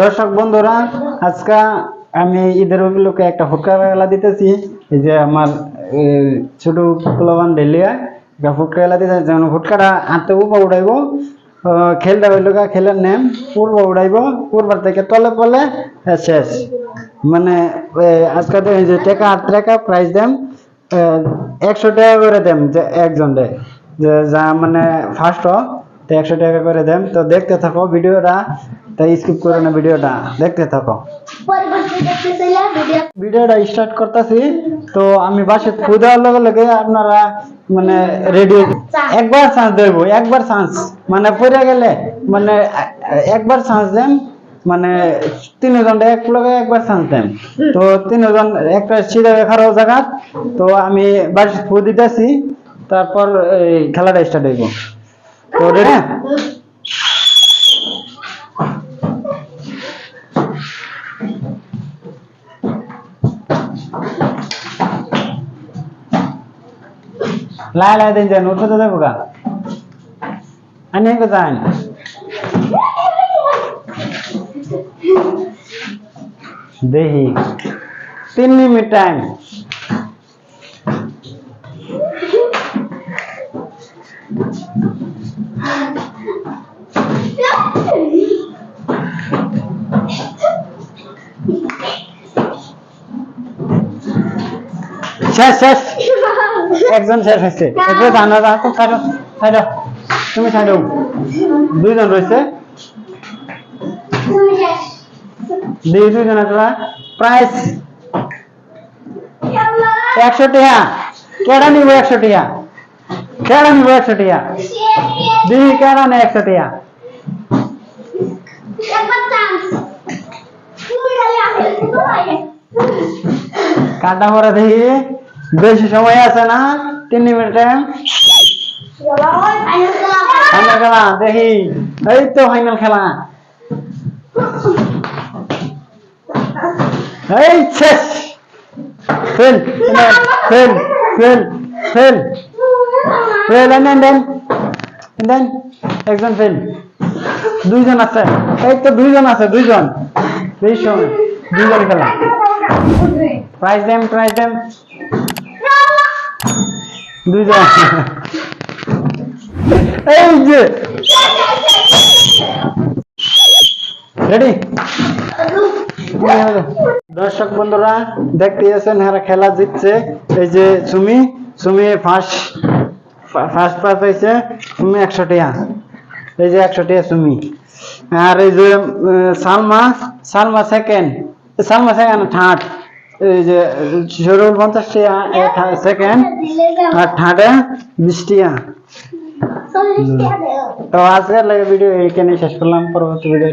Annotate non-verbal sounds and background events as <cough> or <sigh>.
দর্শক বন্ধুরা, আজকে আমি ঈদের উপলক্ষে একটা ফুটকা খেলা দিতেছি। এই যে আমার ছোট পোলাবান ডেলিয়া একটা ফুটকা খেলা দিতেছে। যেমন ফুটকাটা হাতে উপর উঠাইব। খেলটা হইল খেলার নেম, পূর্ব উঠাইব। পূর্বার থেকে তলে পলে শেষ। মানে আজকে যে টাকা আট টাকা প্রাইস দেম একশো টাকা করে দেম যে একজন দেয়। যে, যা মানে ফার্স্ট তো একশো টাকা করে দেন। তো দেখতে থাকো ভিডিওটা। তাই স্কিপ করো না ভিডিওটা। দেখতে থাকো। ভিডিওটা স্টার্ট করতেছি। তো আমি বাসে দেওয়ার লগে লগে আপনারা মানে রেডি একবার চান্স দেবো একবার চান্স মানে পড়ে গেলে মানে একবার চান্স দেন। মানে তিনজন এক লগে একবার চান্স দেন। তো তিনজন একটা সিধা খারাপ জায়গা। তো আমি বাসে ফু দিতেছি তারপর খেলাটা স্টার্ট হইব। रो रहे ला ला दे त्यांच्या नोटला तो दे आणि हे कसं आहे? दही. मिठाई Thank you. শেষ শেষ। <laughs> একজন শেষ হয়েছে। একজন জানা যা তো ছাড়ো ছাড়ো তুমি ছাড়ো দুইজন রয়েছে। দুই দুইজন তোরা প্রাইস একশো টাকা। কেডা নিব একশো টাকা? কেডা নিব একশো টাকা? দিদি কেডা নেই একশো তোমায় কাটা পরে দেখি। বেশি সময় আছে না? তিন মিনিটে ফাইনাল খেলা, দেখি। এই তো ফাইনাল খেলা। এই, শেষ। Fail fail fail fail fail দেন দেন দেন একজন ফেল দুইজন আছে। এই তো দুইজন আছে, দুইজন। সময়। দুইজন খেলা। প্রাইজ দেন প্রাইজ দেন দুইজন। এই যে। রেডি দর্শক বন্ধুরা দেখতে আছেন এরা খেলা জিতছে। এই যে Sumi Sumi first first pass হয়েছে সুমি একশো টিয়া এই যে একশো টিয়া সুমি। আর এই যে Salma Salma second Salma second third. এই যে পঞ্চাশ সেকেন্ড আর বিশ টিয়া। তো আজকের লাগে ভিডিও এখানে শেষ করলাম পরবর্তী ভিডিও